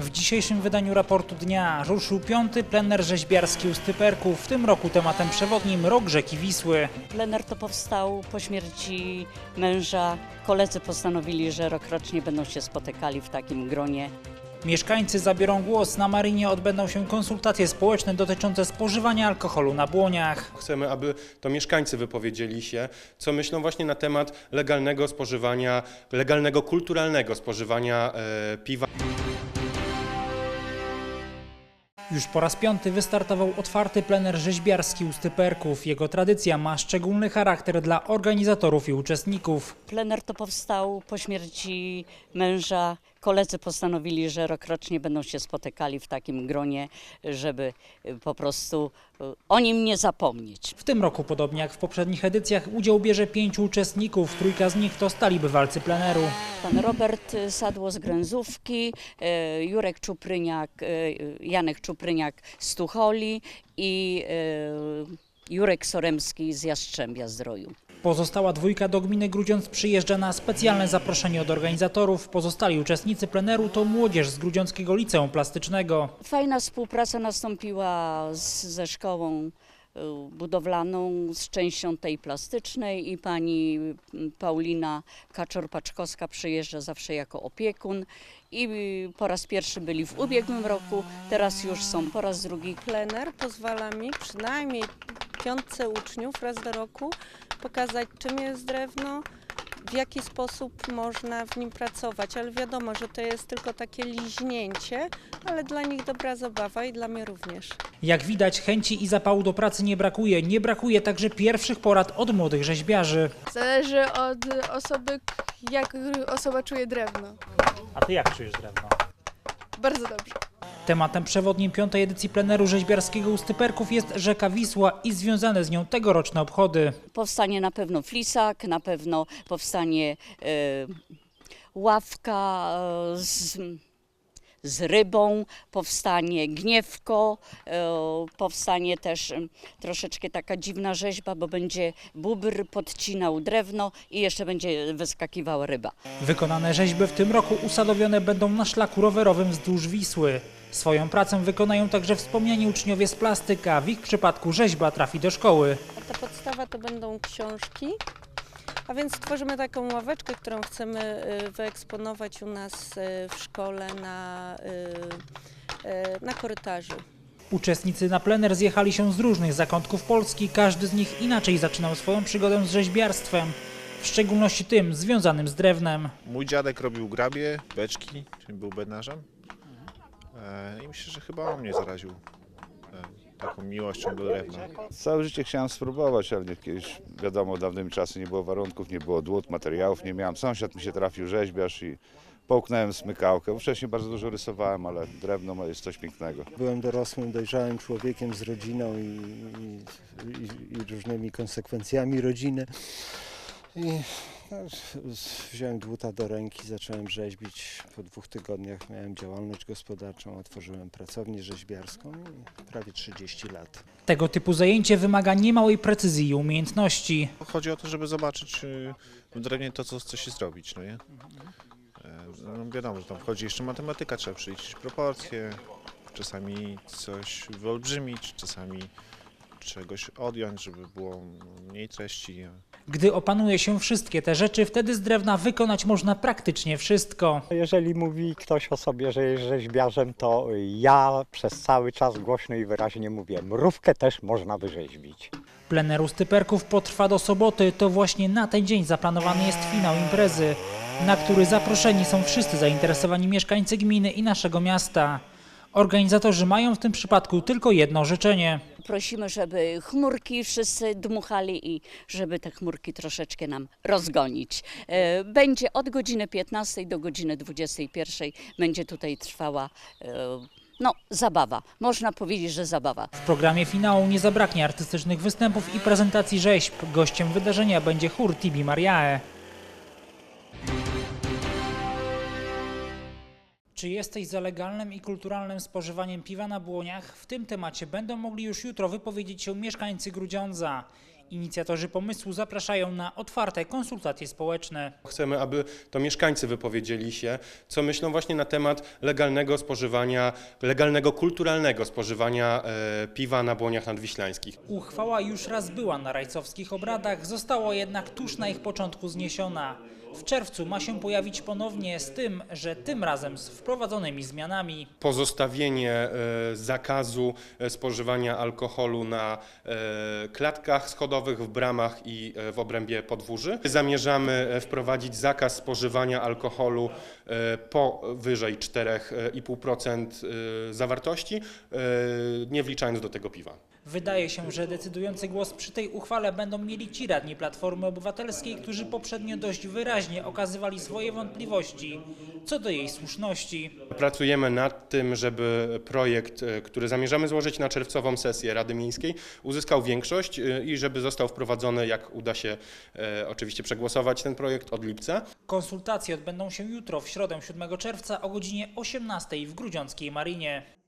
W dzisiejszym wydaniu raportu dnia ruszył piąty plener rzeźbiarski u Styperków. W tym roku tematem przewodnim rok rzeki Wisły. Plener to powstał po śmierci męża. Koledzy postanowili, że rokrocznie będą się spotykali w takim gronie. Mieszkańcy zabiorą głos. Na Marinie odbędą się konsultacje społeczne dotyczące spożywania alkoholu na błoniach. Chcemy, aby to mieszkańcy wypowiedzieli się, co myślą właśnie na temat legalnego spożywania, legalnego, kulturalnego spożywania e, piwa. Już po raz piąty wystartował otwarty plener rzeźbiarski u Styperków. Jego tradycja ma szczególny charakter dla organizatorów i uczestników. Plener to powstał po śmierci męża. Koledzy postanowili, że rokrocznie będą się spotykali w takim gronie, żeby y, po prostu y, o nim nie zapomnieć. W tym roku, podobnie jak w poprzednich edycjach, udział bierze pięciu uczestników. Trójka z nich to stali bywalcy pleneru. Pan Robert y, Sadło z Gręzówki, Jurek Czupryniak, Janek Czupryniak z Tucholi i Jurek Soremski z Jastrzębia Zdroju. Pozostała dwójka do gminy Grudziądz przyjeżdża na specjalne zaproszenie od organizatorów. Pozostali uczestnicy pleneru to młodzież z Grudziąckiego Liceum Plastycznego. Fajna współpraca nastąpiła z, ze szkołą y, budowlaną, z częścią tej plastycznej i pani y, Paulina Kaczor-Paczkowska przyjeżdża zawsze jako opiekun i y, po raz pierwszy byli w ubiegłym roku, teraz już są po raz drugi. Plener pozwala mi przynajmniej piątce uczniów raz do roku pokazać, czym jest drewno, w jaki sposób można w nim pracować. Ale wiadomo, że to jest tylko takie liźnięcie, ale dla nich dobra zabawa i dla mnie również. Jak widać, chęci i zapału do pracy nie brakuje. Nie brakuje także pierwszych porad od młodych rzeźbiarzy. Zależy od osoby, jak osoba czuje drewno. A ty jak czujesz drewno? Bardzo dobrze. Tematem przewodnim piątej edycji pleneru rzeźbiarskiego u Styperków jest rzeka Wisła i związane z nią tegoroczne obchody. Powstanie na pewno flisak, na pewno powstanie e, ławka e, z, z rybą, powstanie gniewko, e, powstanie też troszeczkę taka dziwna rzeźba, bo będzie bubr podcinał drewno i jeszcze będzie wyskakiwała ryba. Wykonane rzeźby w tym roku usadowione będą na szlaku rowerowym wzdłuż Wisły. Swoją pracę wykonają także wspomniani uczniowie z plastyka. W ich przypadku rzeźba trafi do szkoły. A ta podstawa to będą książki. A więc tworzymy taką ławeczkę, którą chcemy y, wyeksponować u nas y, w szkole na, y, na korytarzu. Uczestnicy na plener zjechali się z różnych zakątków Polski. Każdy z nich inaczej zaczynał swoją przygodę z rzeźbiarstwem. W szczególności tym związanym z drewnem. Mój dziadek robił grabie, beczki, czyli był bednarzem. E, I myślę, że chyba on mnie zaraził taką miłością do drewna. Całe życie chciałem spróbować, ale nie, kiedyś, wiadomo, dawnymi czasy nie było warunków, nie było dłut, materiałów nie miałem. Sąsiad mi się trafił, rzeźbiarz i połknąłem smykałkę. Bo Wcześniej bardzo dużo rysowałem, ale drewno ma- jest coś pięknego. Byłem dorosłym, dojrzałym człowiekiem z rodziną i, i, i różnymi konsekwencjami rodziny. I wziąłem dłuta do ręki, zacząłem rzeźbić. Po dwóch tygodniach miałem działalność gospodarczą, otworzyłem pracownię rzeźbiarską i prawie 30 lat. Tego typu zajęcie wymaga niemałej precyzji i umiejętności. Chodzi o to, żeby zobaczyć w drewnie to, co chce się zrobić, no nie? E, No wiadomo, że tam wchodzi jeszcze matematyka, trzeba przeliczyć proporcje, czasami coś wyolbrzymić, czasami czegoś odjąć, żeby było mniej treści. Gdy opanuje się wszystkie te rzeczy, wtedy z drewna wykonać można praktycznie wszystko. Jeżeli mówi ktoś o sobie, że jest rzeźbiarzem, to ja przez cały czas głośno i wyraźnie mówię, mrówkę też można wyrzeźbić. Plener u Styperków potrwa do soboty. To właśnie na ten dzień zaplanowany jest finał imprezy, na który zaproszeni są wszyscy zainteresowani mieszkańcy gminy i naszego miasta. Organizatorzy mają w tym przypadku tylko jedno życzenie. Prosimy, żeby chmurki wszyscy dmuchali i żeby te chmurki troszeczkę nam rozgonić. E, Będzie od godziny 15 do godziny 21 będzie tutaj trwała e, no, zabawa. Można powiedzieć, że zabawa. W programie finału nie zabraknie artystycznych występów i prezentacji rzeźb. Gościem wydarzenia będzie chór Tibi Mariae. Czy jesteś za legalnym i kulturalnym spożywaniem piwa na błoniach? W tym temacie będą mogli już jutro wypowiedzieć się mieszkańcy Grudziądza. Inicjatorzy pomysłu zapraszają na otwarte konsultacje społeczne. Chcemy, aby to mieszkańcy wypowiedzieli się, co myślą właśnie na temat legalnego spożywania, legalnego kulturalnego spożywania e, piwa na błoniach nadwiślańskich. Uchwała już raz była na rajcowskich obradach, została jednak tuż na ich początku zniesiona. W czerwcu ma się pojawić ponownie z tym, że tym razem z wprowadzonymi zmianami. Pozostawienie e, zakazu e, spożywania alkoholu na e, klatkach schodowych, w bramach i w obrębie podwórzy. Zamierzamy wprowadzić zakaz spożywania alkoholu powyżej 4,5% e, zawartości, e, nie wliczając do tego piwa. Wydaje się, że decydujący głos przy tej uchwale będą mieli ci radni Platformy Obywatelskiej, którzy poprzednio dość wyraźnie okazywali swoje wątpliwości co do jej słuszności. Pracujemy nad tym, żeby projekt, e, który zamierzamy złożyć na czerwcową sesję Rady Miejskiej, uzyskał większość e, i żeby został wprowadzony, jak uda się e, oczywiście przegłosować ten projekt od lipca. Konsultacje odbędą się jutro w środę 7 czerwca o godzinie 18 w Grudziąckiej Marinie.